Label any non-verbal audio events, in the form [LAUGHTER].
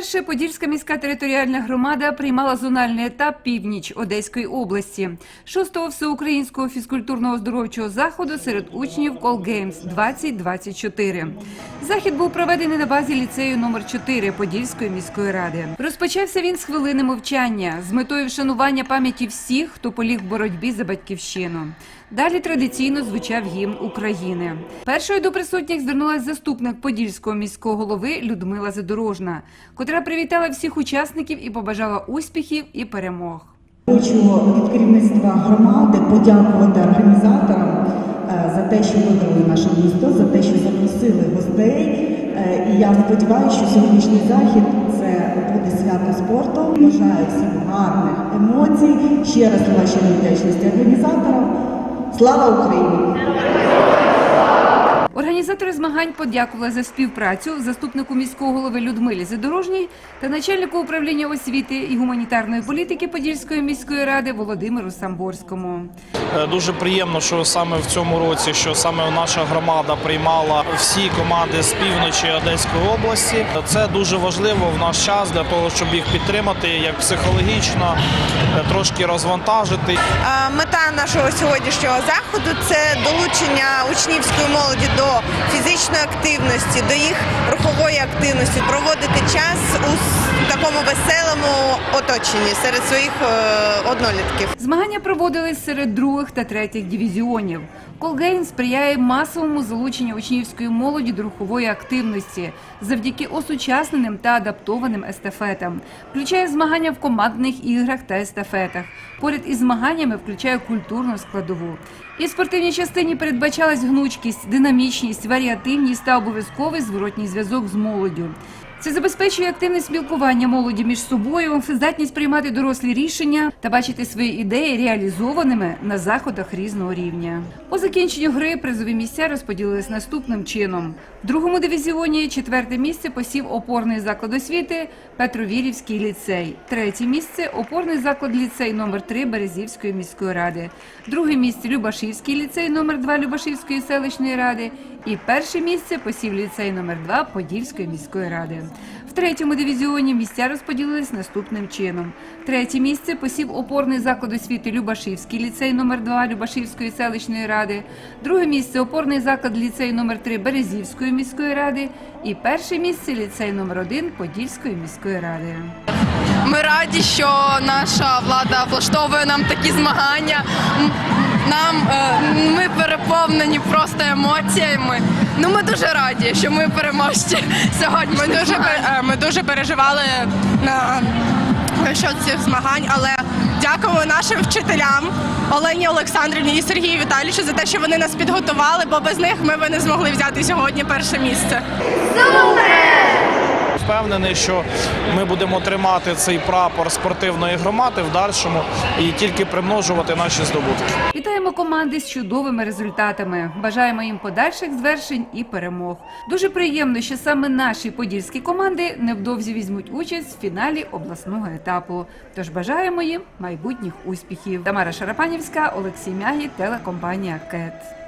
Вперше Подільська міська територіальна громада приймала зональний етап північ Одеської області, шостого всеукраїнського фізкультурного оздоровчого заходу серед учнів Колгеймс 2024. Захід був проведений на базі ліцею номер 4 Подільської міської ради. Розпочався він з хвилини мовчання з метою вшанування пам'яті всіх, хто поліг в боротьбі за батьківщину. Далі традиційно звучав гімн України. Першою до присутніх звернулася заступник подільського міського голови Людмила Задорожна, котра привітала всіх учасників і побажала успіхів і перемог. Хочу від керівництва громади подякувати організаторам е, за те, що видали наше місто, за те, що запросили гостей. Е, І я сподіваюся, що сьогоднішній захід це буде свято спорту. Бажаю всім гарних емоцій. Ще раз ваші вдячності організаторам. Слава Україні! Організатори змагань подякували за співпрацю заступнику міського голови Людмилі Задорожній та начальнику управління освіти і гуманітарної політики Подільської міської ради Володимиру Самборському. Е, Дуже приємно, що саме в цьому році, що саме наша громада приймала всі команди з півночі Одеської області. Це дуже важливо в наш час для того, щоб їх підтримати, як психологічно, е, трошки розвантажити. Е, Мета нашого сьогоднішнього заходу це долучення учнівської молоді до фізичної активності, до їх рухової активності, проводити час у такому веселому оточенні серед своїх е, однолітків. Змагання проводились серед других та третіх дивізіонів. Колгейн сприяє масовому залученню учнівської молоді до рухової активності завдяки осучасненим та адаптованим естафетам. Включає змагання в командних іграх та естафетах. Поряд із змаганнями включає культурну складову. І в спортивній частині передбачалась гнучкість, динамічність, варіативність та обов'язковий зворотній зв'язок з молоддю. Це забезпечує активне спілкування молоді між собою, здатність приймати дорослі рішення та бачити свої ідеї реалізованими на заходах різного рівня. По закінченню гри призові місця розподілились наступним чином: в другому дивізіоні четверте місце посів опорний заклад освіти Петровірівський ліцей. Третє місце опорний заклад ліцей номер 3 Березівської міської ради. Друге місце Любашівський ліцей номер 2 Любашівської селищної ради. І перше місце посів ліцей номер 2 Подільської міської ради. В третьому дивізіоні місця розподілились наступним чином. Третє місце посів опорний заклад освіти Любашівський ліцей номер 2 Любашівської селищної ради. Друге місце опорний заклад ліцей номер 3 Березівської міської ради. І перше місце ліцей номер 1 Подільської міської ради. Ми раді, що наша влада влаштовує нам такі змагання. Нам е, переповнені просто емоціями. Ну ми дуже раді, що ми переможці [LAUGHS] сьогодні. Ми дуже е, ми дуже переживали на що цих змагань, але дякуємо нашим вчителям Олені Олександрівні і Сергію Віталійовичу за те, що вони нас підготували, бо без них ми би не змогли взяти сьогодні перше місце. Впевнений, що ми будемо тримати цей прапор спортивної громади в дальшому і тільки примножувати наші здобутки. Вітаємо команди з чудовими результатами. Бажаємо їм подальших звершень і перемог. Дуже приємно, що саме наші подільські команди невдовзі візьмуть участь в фіналі обласного етапу. Тож бажаємо їм майбутніх успіхів. Тамара Шарапанівська, Олексій Мягі, телекомпанія КЕТ.